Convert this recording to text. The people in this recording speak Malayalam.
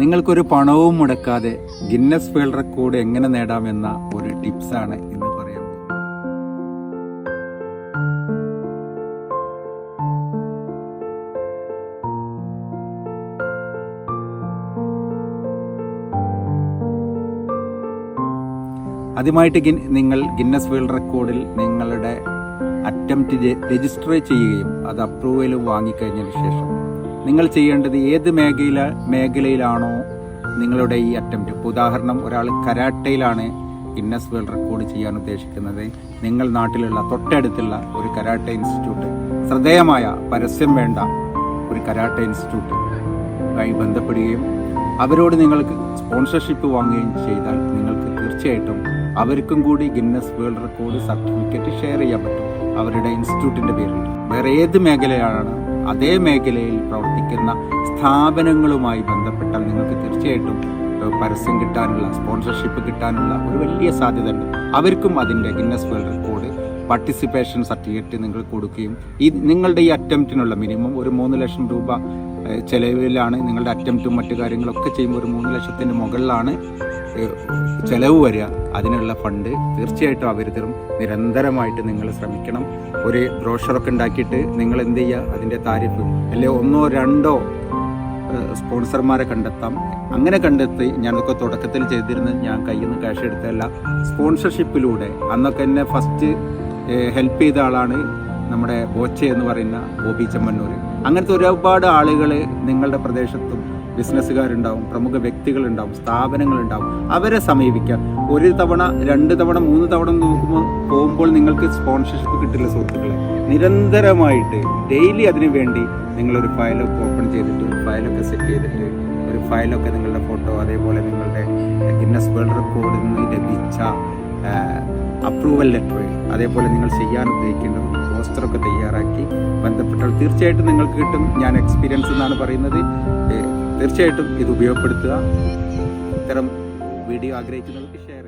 നിങ്ങൾക്കൊരു പണവും മുടക്കാതെ ഗിന്നസ് വേൾഡ് റെക്കോർഡ് എങ്ങനെ നേടാമെന്ന ഒരു ടിപ്സാണ് ഇന്ന് പോകുന്നത്. ആദ്യമായിട്ട് നിങ്ങൾ ഗിന്നസ് വേൾഡ് റെക്കോർഡിൽ നിങ്ങളുടെ അറ്റംപ്റ്റ് രജിസ്റ്റർ ചെയ്യുകയും അത് അപ്രൂവൽ വാങ്ങിക്കഴിഞ്ഞതിന് ശേഷം. നിങ്ങൾ ചെയ്യേണ്ടത് ഏത് മേഖല മേഖലയിലാണോ നിങ്ങളുടെ ഈ അറ്റംപ്റ്റ് ഇപ്പോൾ ഉദാഹരണം ഒരാൾ കരാട്ടയിലാണ് ഗിന്നസ് വേൾഡ് റെക്കോർഡ് ചെയ്യാൻ ഉദ്ദേശിക്കുന്നത്. നിങ്ങൾ നാട്ടിലുള്ള തൊട്ടടുത്തുള്ള ഒരു കരാട്ട ഇൻസ്റ്റിറ്റ്യൂട്ട് ശ്രദ്ധേയമായ പരസ്യം വേണ്ട ഒരു കരാട്ട ഇൻസ്റ്റിറ്റ്യൂട്ടുമായി ബന്ധപ്പെടുകയും അവരോട് നിങ്ങൾക്ക് സ്പോൺസർഷിപ്പ് വാങ്ങുകയും ചെയ്താൽ നിങ്ങൾക്ക് തീർച്ചയായിട്ടും അവർക്കും കൂടി Guinness world record certificate share ചെയ്യാൻ പറ്റും. അവരുടെ ഇൻസ്റ്റിറ്റ്യൂട്ടിന്റെ പേരിൽ. വേറെ ഏത് മേഖലയാണ് അതേ മേഖലയിൽ പ്രവർത്തിക്കുന്ന സ്ഥാപനങ്ങളുമായി ബന്ധപ്പെട്ടാൽ നിങ്ങൾക്ക് തീർച്ചയായിട്ടും പരസ്യം കിട്ടാനുള്ള സ്പോൺസർഷിപ്പ് കിട്ടാനുള്ള ഒരു വലിയ സാധ്യത ഉണ്ട്. അവർക്കും അതിന്റെ Guinness world record participation certificate നിങ്ങൾ കൊടുക്കുകയും ഈ നിങ്ങളുടെ ഈ അറ്റംപ്റ്റിനുള്ള മിനിമം ഒരു മൂന്ന് ലക്ഷം രൂപ ചെലവിലാണ് നിങ്ങളുടെ അറ്റംപ്റ്റും മറ്റു കാര്യങ്ങളൊക്കെ ചെയ്യുമ്പോൾ ഒരു മൂന്ന് ലക്ഷത്തിന്റെ മുകളിലാണ് ചിലവ് വരിക. അതിനുള്ള ഫണ്ട് തീർച്ചയായിട്ടും അവർ തരും നിരന്തരമായിട്ട് നിങ്ങൾ ശ്രമിക്കണം. ഒരു ബ്രോഷറൊക്കെ ഉണ്ടാക്കിയിട്ട് നിങ്ങൾ എന്ത് ചെയ്യുക? അതിന്റെ താരിഫ് അല്ലെ ഒന്നോ രണ്ടോ സ്പോൺസർമാരെ കണ്ടെത്താം. അങ്ങനെ കണ്ടെത്തി ഞാനൊക്കെ തുടക്കത്തിൽ ചെയ്തിരുന്നത് ഞാൻ കയ്യിൽ നിന്ന് ക്യാഷ് എടുത്തല്ല സ്പോൺസർഷിപ്പിലൂടെ. അന്നൊക്കെ എന്നെ ഫസ്റ്റ് ഹെൽപ്പ് ചെയ്ത ആളാണ് നമ്മുടെ ബോച്ചെ എന്ന് പറയുന്ന ബോബി ചെമ്മന്നൂർ അങ്ങനത്തെ ഒരുപാട് ആളുകൾ നിങ്ങളുടെ പ്രദേശത്തും ബിസിനസ്സുകാരുണ്ടാവും പ്രമുഖ വ്യക്തികളുണ്ടാവും സ്ഥാപനങ്ങളുണ്ടാവും. അവരെ സമീപിക്കാം ഒരു തവണ രണ്ട് തവണ മൂന്ന് തവണ നോക്കുമ്പോൾ പോകുമ്പോൾ നിങ്ങൾക്ക് സ്പോൺസർഷിപ്പ് കിട്ടില്ല സുഹൃത്തുക്കളെ. നിരന്തരമായിട്ട് ഡെയിലി അതിനു വേണ്ടി നിങ്ങളൊരു ഫയലൊക്കെ ഓപ്പൺ ചെയ്തിട്ട് ഒരു ഫയലൊക്കെ സെറ്റ് ചെയ്തിട്ട് ഒരു ഫയലൊക്കെ നിങ്ങളുടെ ഫോട്ടോ അതേപോലെ നിങ്ങളുടെ ഗിന്നസ് വേൾഡ് റെക്കോർഡിൽ നിന്ന് ലഭിച്ച അപ്രൂവൽ ലെറ്റർ അതേപോലെ നിങ്ങൾ ചെയ്യാൻ ഉദ്ദേശിക്കേണ്ടത് പോസ്റ്ററൊക്കെ തയ്യാറാക്കി ബന്ധപ്പെട്ടാൽ തീർച്ചയായിട്ടും നിങ്ങൾക്ക് കിട്ടും. ഞാൻ എക്സ്പീരിയൻസ് എന്നാണ് പറയുന്നത്. തീർച്ചയായിട്ടും ഇത് ഉപയോഗപ്പെടുത്തുക. ഇത്തരം വീഡിയോ ആഗ്രഹിക്കുന്നവർക്ക് ഷെയർ